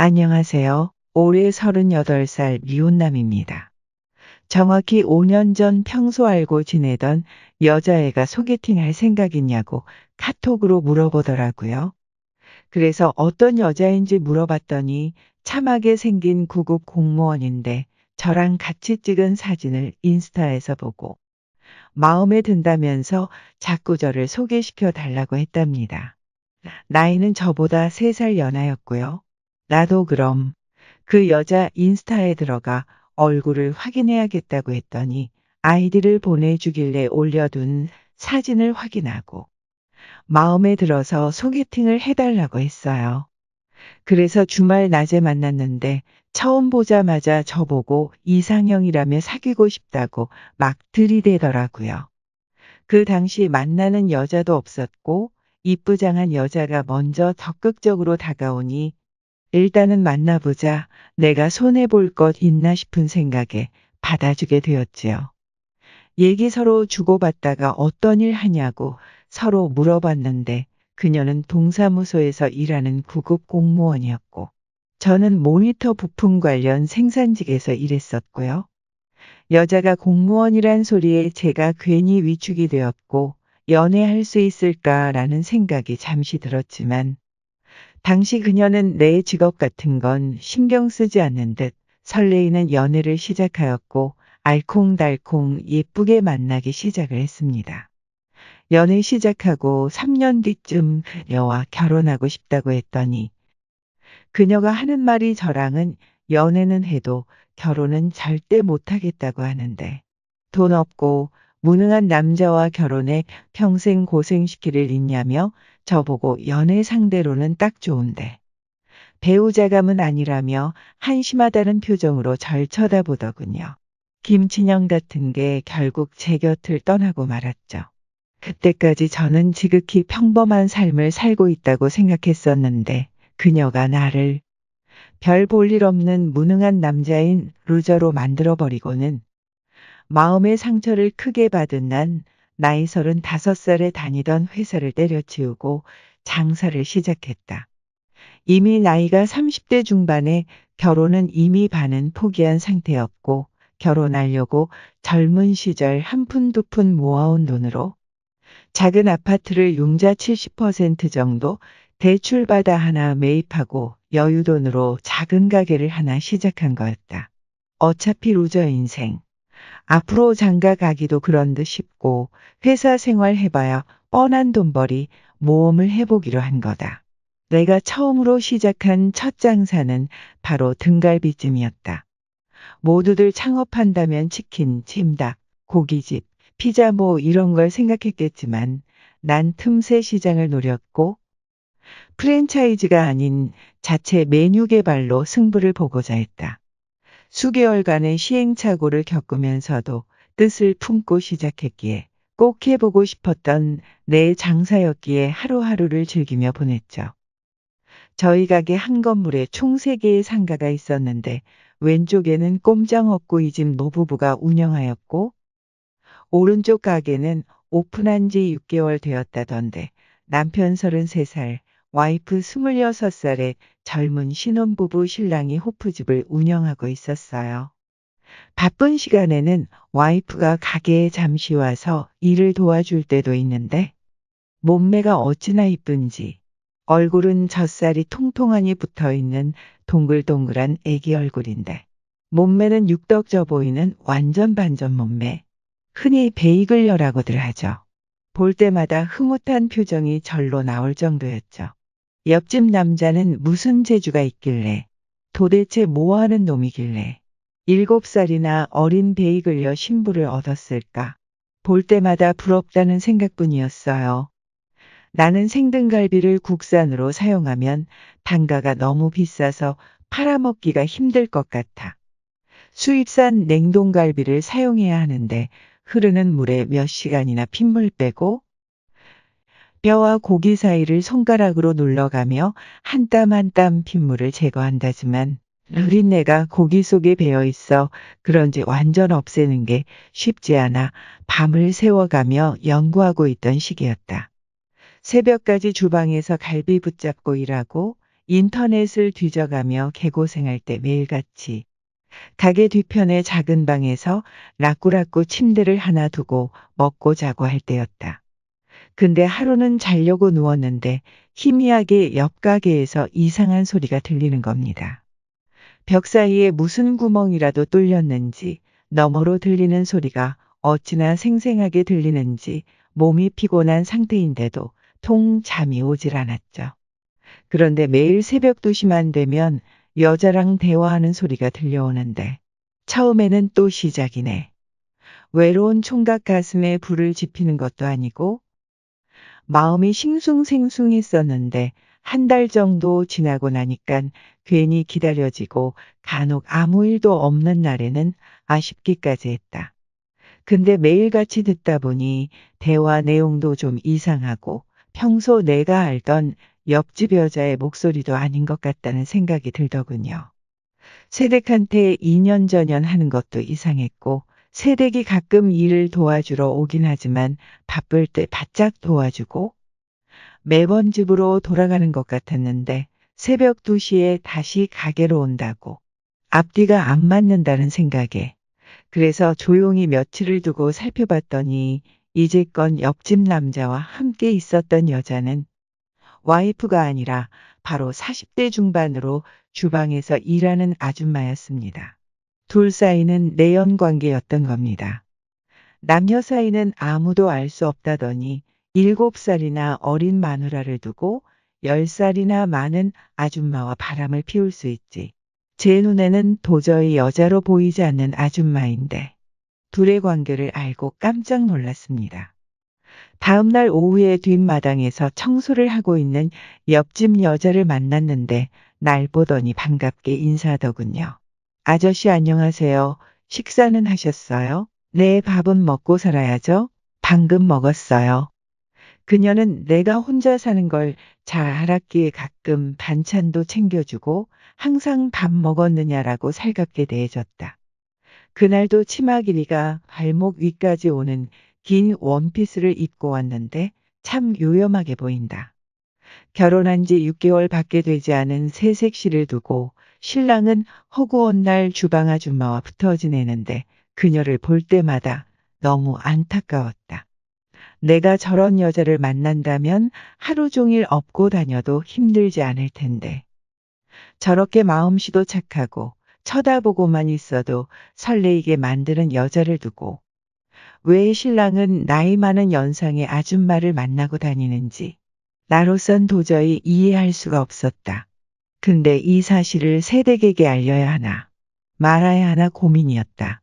안녕하세요. 올해 38살 미혼남입니다. 정확히 5년 전 평소 알고 지내던 여자애가 소개팅 할 생각 있냐고 카톡으로 물어보더라고요. 그래서 어떤 여자인지 물어봤더니 참하게 생긴 구급 공무원인데 저랑 같이 찍은 사진을 인스타에서 보고 마음에 든다면서 자꾸 저를 소개시켜 달라고 했답니다. 나이는 저보다 3살 연하였고요. 나도 그럼 그 여자 인스타에 들어가 얼굴을 확인해야겠다고 했더니 아이디를 보내주길래 올려둔 사진을 확인하고 마음에 들어서 소개팅을 해달라고 했어요. 그래서 주말 낮에 만났는데 처음 보자마자 저보고 이상형이라며 사귀고 싶다고 막 들이대더라고요. 그 당시 만나는 여자도 없었고 이쁘장한 여자가 먼저 적극적으로 다가오니 일단은 만나보자 내가 손해볼 것 있나 싶은 생각에 받아주게 되었지요. 얘기 서로 주고받다가 어떤 일 하냐고 서로 물어봤는데 그녀는 동사무소에서 일하는 구급 공무원이었고 저는 모니터 부품 관련 생산직에서 일했었고요. 여자가 공무원이란 소리에 제가 괜히 위축이 되었고 연애할 수 있을까라는 생각이 잠시 들었지만 당시 그녀는 내 직업 같은 건 신경 쓰지 않는 듯 설레이는 연애를 시작하였고 알콩달콩 예쁘게 만나기 시작을 했습니다. 연애 시작하고 3년 뒤쯤 그녀와 결혼하고 싶다고 했더니 그녀가 하는 말이 저랑은 연애는 해도 결혼은 절대 못하겠다고 하는데 돈 없고 무능한 남자와 결혼해 평생 고생시키를 있냐며 저보고 연애 상대로는 딱 좋은데 배우자감은 아니라며 한심하다는 표정으로 절 쳐다보더군요. 김친영 같은 게 결국 제 곁을 떠나고 말았죠. 그때까지 저는 지극히 평범한 삶을 살고 있다고 생각했었는데 그녀가 나를 별 볼 일 없는 무능한 남자인 루저로 만들어버리고는 마음의 상처를 크게 받은 난 나이 35살에 다니던 회사를 때려치우고 장사를 시작했다. 이미 나이가 30대 중반에 결혼은 이미 반은 포기한 상태였고 결혼하려고 젊은 시절 한 푼 두 푼 모아온 돈으로 작은 아파트를 융자 70% 정도 대출받아 하나 매입하고 여유돈으로 작은 가게를 하나 시작한 거였다. 어차피 루저 인생. 앞으로 장가 가기도 그런 듯 싶고 회사 생활 해봐야 뻔한 돈벌이 모험을 해보기로 한 거다. 내가 처음으로 시작한 첫 장사는 바로 등갈비찜이었다. 모두들 창업한다면 치킨, 찜닭, 고깃집, 피자 뭐 이런 걸 생각했겠지만 난 틈새 시장을 노렸고 프랜차이즈가 아닌 자체 메뉴 개발로 승부를 보고자 했다. 수개월간의 시행착오를 겪으면서도 뜻을 품고 시작했기에 꼭 해보고 싶었던 내 장사였기에 하루하루를 즐기며 보냈죠. 저희 가게 한 건물에 총 3개의 상가가 있었는데 왼쪽에는 꼼장없고 이 집 노부부가 운영하였고 오른쪽 가게는 오픈한 지 6개월 되었다던데 남편 33살, 와이프 26살의 젊은 신혼부부 신랑이 호프집을 운영하고 있었어요. 바쁜 시간에는 와이프가 가게에 잠시 와서 일을 도와줄 때도 있는데 몸매가 어찌나 이쁜지 얼굴은 젖살이 통통하니 붙어있는 동글동글한 애기 얼굴인데 몸매는 육덕져 보이는 완전 반전 몸매. 흔히 베이글녀라고들 하죠. 볼 때마다 흐뭇한 표정이 절로 나올 정도였죠. 옆집 남자는 무슨 재주가 있길래 도대체 뭐하는 놈이길래 일곱 살이나 어린 베이글녀 신부를 얻었을까. 볼 때마다 부럽다는 생각뿐이었어요. 나는 생등갈비를 국산으로 사용하면 단가가 너무 비싸서 팔아먹기가 힘들 것 같아. 수입산 냉동갈비를 사용해야 하는데 흐르는 물에 몇 시간이나 핏물 빼고 뼈와 고기 사이를 손가락으로 눌러가며 한 땀 한 땀 핏물을 제거한다지만 누린내가 고기 속에 배어 있어 그런지 완전 없애는 게 쉽지 않아 밤을 새워가며 연구하고 있던 시기였다. 새벽까지 주방에서 갈비 붙잡고 일하고 인터넷을 뒤져가며 개고생할 때 매일같이 가게 뒤편의 작은 방에서 라꾸라꾸 침대를 하나 두고 먹고 자고 할 때였다. 근데 하루는 자려고 누웠는데 희미하게 옆 가게에서 이상한 소리가 들리는 겁니다. 벽 사이에 무슨 구멍이라도 뚫렸는지 너머로 들리는 소리가 어찌나 생생하게 들리는지 몸이 피곤한 상태인데도 통 잠이 오질 않았죠. 그런데 매일 새벽 2시만 되면 여자랑 대화하는 소리가 들려오는데 처음에는 또 시작이네. 외로운 총각 가슴에 불을 지피는 것도 아니고 마음이 싱숭생숭했었는데 한 달 정도 지나고 나니깐 괜히 기다려지고 간혹 아무 일도 없는 날에는 아쉽기까지 했다. 근데 매일같이 듣다 보니 대화 내용도 좀 이상하고 평소 내가 알던 옆집 여자의 목소리도 아닌 것 같다는 생각이 들더군요. 세댁한테 2년 전년 하는 것도 이상했고 세댁이 가끔 일을 도와주러 오긴 하지만 바쁠 때 바짝 도와주고 매번 집으로 돌아가는 것 같았는데 새벽 2시에 다시 가게로 온다고 앞뒤가 안 맞는다는 생각에 그래서 조용히 며칠을 두고 살펴봤더니 이제껏 옆집 남자와 함께 있었던 여자는 와이프가 아니라 바로 40대 중반으로 주방에서 일하는 아줌마였습니다. 둘 사이는 내연 관계였던 겁니다. 남녀 사이는 아무도 알 수 없다더니 7살이나 어린 마누라를 두고 10살이나 많은 아줌마와 바람을 피울 수 있지. 제 눈에는 도저히 여자로 보이지 않는 아줌마인데 둘의 관계를 알고 깜짝 놀랐습니다. 다음날 오후에 뒷마당에서 청소를 하고 있는 옆집 여자를 만났는데 날 보더니 반갑게 인사하더군요. 아저씨 안녕하세요. 식사는 하셨어요? 네, 밥은 먹고 살아야죠. 방금 먹었어요. 그녀는 내가 혼자 사는 걸 잘 알았기에 가끔 반찬도 챙겨주고 항상 밥 먹었느냐라고 살갑게 대해줬다. 그날도 치마 길이가 발목 위까지 오는 긴 원피스를 입고 왔는데 참 요염하게 보인다. 결혼한 지 6개월 밖에 되지 않은 새 색시를 두고 신랑은 허구한 날 주방 아줌마와 붙어 지내는데 그녀를 볼 때마다 너무 안타까웠다. 내가 저런 여자를 만난다면 하루 종일 업고 다녀도 힘들지 않을 텐데. 저렇게 마음씨도 착하고 쳐다보고만 있어도 설레이게 만드는 여자를 두고 왜 신랑은 나이 많은 연상의 아줌마를 만나고 다니는지 나로선 도저히 이해할 수가 없었다. 근데 이 사실을 세댁에게 알려야 하나 말아야 하나 고민이었다.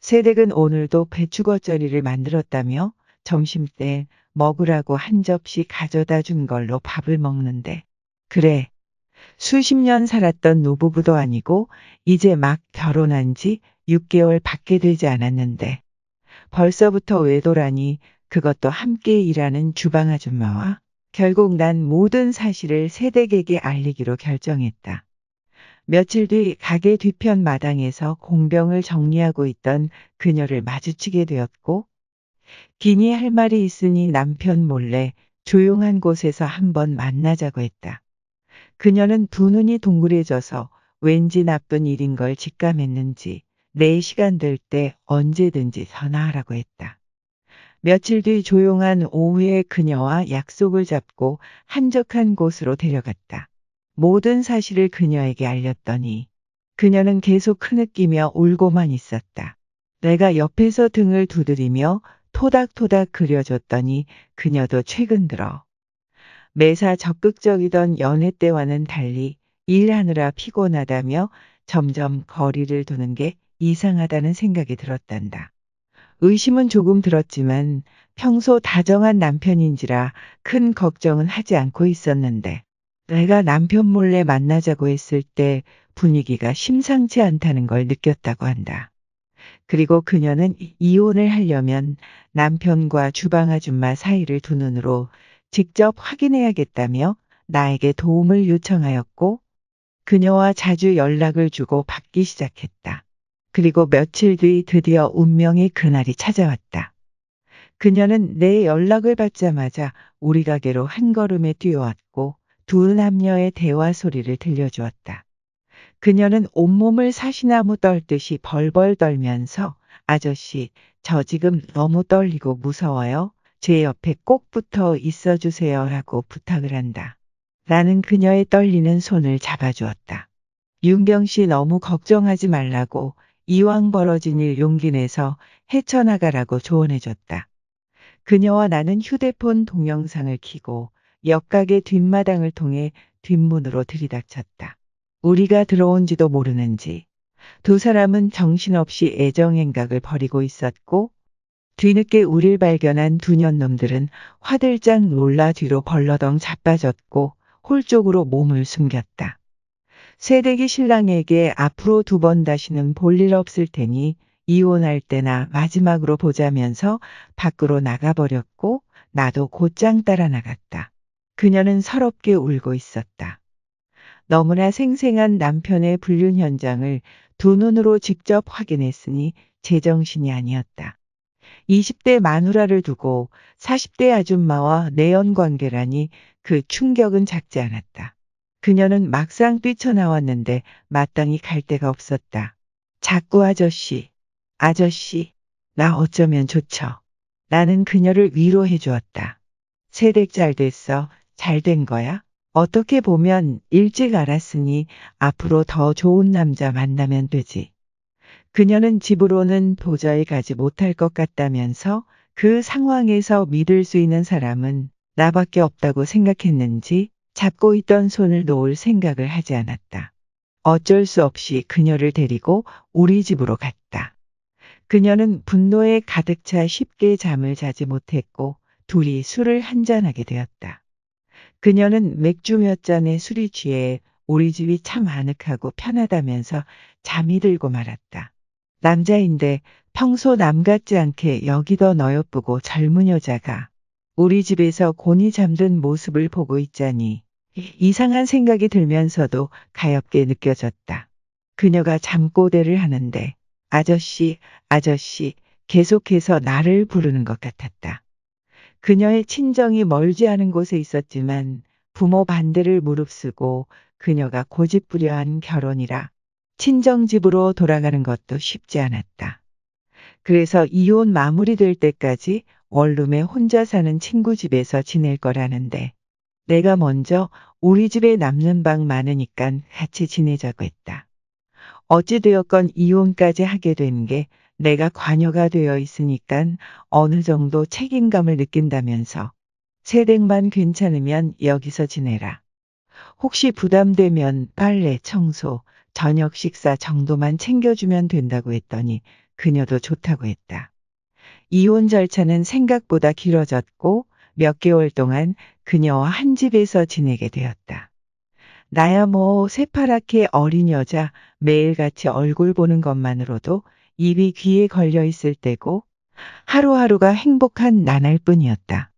세댁은 오늘도 배추겉절이를 만들었다며 점심때 먹으라고 한 접시 가져다 준 걸로 밥을 먹는데 그래 수십 년 살았던 노부부도 아니고 이제 막 결혼한 지 6개월 밖에 되지 않았는데 벌써부터 외도라니 그것도 함께 일하는 주방 아줌마와 결국 난 모든 사실을 세댁에게 알리기로 결정했다. 며칠 뒤 가게 뒤편 마당에서 공병을 정리하고 있던 그녀를 마주치게 되었고 기니 할 말이 있으니 남편 몰래 조용한 곳에서 한번 만나자고 했다. 그녀는 두 눈이 동그래져서 왠지 나쁜 일인 걸 직감했는지 내 시간 될 때 언제든지 전화하라고 했다. 며칠 뒤 조용한 오후에 그녀와 약속을 잡고 한적한 곳으로 데려갔다. 모든 사실을 그녀에게 알렸더니 그녀는 계속 흐느끼며 울고만 있었다. 내가 옆에서 등을 두드리며 토닥토닥 그려줬더니 그녀도 최근 들어 매사 적극적이던 연애 때와는 달리 일하느라 피곤하다며 점점 거리를 두는 게 이상하다는 생각이 들었단다. 의심은 조금 들었지만 평소 다정한 남편인지라 큰 걱정은 하지 않고 있었는데 내가 남편 몰래 만나자고 했을 때 분위기가 심상치 않다는 걸 느꼈다고 한다. 그리고 그녀는 이혼을 하려면 남편과 주방 아줌마 사이를 두 눈으로 직접 확인해야겠다며 나에게 도움을 요청하였고 그녀와 자주 연락을 주고 받기 시작했다. 그리고 며칠 뒤 드디어 운명의 그날이 찾아왔다. 그녀는 내 연락을 받자마자 우리 가게로 한 걸음에 뛰어왔고 두 남녀의 대화 소리를 들려주었다. 그녀는 온몸을 사시나무 떨듯이 벌벌 떨면서 아저씨, 저 지금 너무 떨리고 무서워요. 제 옆에 꼭 붙어 있어 주세요. 라고 부탁을 한다. 나는 그녀의 떨리는 손을 잡아주었다. 윤경 씨 너무 걱정하지 말라고 이왕 벌어진 일 용기 내서 헤쳐나가라고 조언해줬다. 그녀와 나는 휴대폰 동영상을 켜고 옆가게 뒷마당을 통해 뒷문으로 들이닥쳤다. 우리가 들어온지도 모르는지 두 사람은 정신없이 애정행각을 벌이고 있었고 뒤늦게 우릴 발견한 두 년놈들은 화들짝 놀라 뒤로 벌러덩 자빠졌고 홀 쪽으로 몸을 숨겼다. 새댁이 신랑에게 앞으로 두 번 다시는 볼 일 없을 테니 이혼할 때나 마지막으로 보자면서 밖으로 나가버렸고 나도 곧장 따라 나갔다. 그녀는 서럽게 울고 있었다. 너무나 생생한 남편의 불륜 현장을 두 눈으로 직접 확인했으니 제정신이 아니었다. 20대 마누라를 두고 40대 아줌마와 내연 관계라니 그 충격은 작지 않았다. 그녀는 막상 뛰쳐나왔는데 마땅히 갈 데가 없었다. 자꾸 아저씨, 아저씨, 나 어쩌면 좋죠. 나는 그녀를 위로해 주었다. 세댁 잘 됐어. 잘 된 거야? 어떻게 보면 일찍 알았으니 앞으로 더 좋은 남자 만나면 되지. 그녀는 집으로는 도저히 가지 못할 것 같다면서 그 상황에서 믿을 수 있는 사람은 나밖에 없다고 생각했는지 잡고 있던 손을 놓을 생각을 하지 않았다. 어쩔 수 없이 그녀를 데리고 우리 집으로 갔다. 그녀는 분노에 가득 차 쉽게 잠을 자지 못했고 둘이 술을 한잔하게 되었다. 그녀는 맥주 몇 잔에 술이 취해 우리 집이 참 아늑하고 편하다면서 잠이 들고 말았다. 남자인데 평소 남 같지 않게 여기더 너여쁘고 젊은 여자가 우리 집에서 곤히 잠든 모습을 보고 있자니 이상한 생각이 들면서도 가엽게 느껴졌다. 그녀가 잠꼬대를 하는데 아저씨, 아저씨 계속해서 나를 부르는 것 같았다. 그녀의 친정이 멀지 않은 곳에 있었지만 부모 반대를 무릅쓰고 그녀가 고집부려한 결혼이라 친정집으로 돌아가는 것도 쉽지 않았다. 그래서 이혼 마무리될 때까지 원룸에 혼자 사는 친구 집에서 지낼 거라는데 내가 먼저 우리 집에 남는 방 많으니까 같이 지내자고 했다. 어찌되었건 이혼까지 하게 된 게 내가 관여가 되어 있으니까 어느 정도 책임감을 느낀다면서 세댁만 괜찮으면 여기서 지내라. 혹시 부담되면 빨래, 청소, 저녁 식사 정도만 챙겨주면 된다고 했더니 그녀도 좋다고 했다. 이혼 절차는 생각보다 길어졌고 몇 개월 동안 그녀와 한 집에서 지내게 되었다. 나야 뭐 새파랗게 어린 여자 매일같이 얼굴 보는 것만으로도 입이 귀에 걸려 있을 때고 하루하루가 행복한 나날 뿐이었다.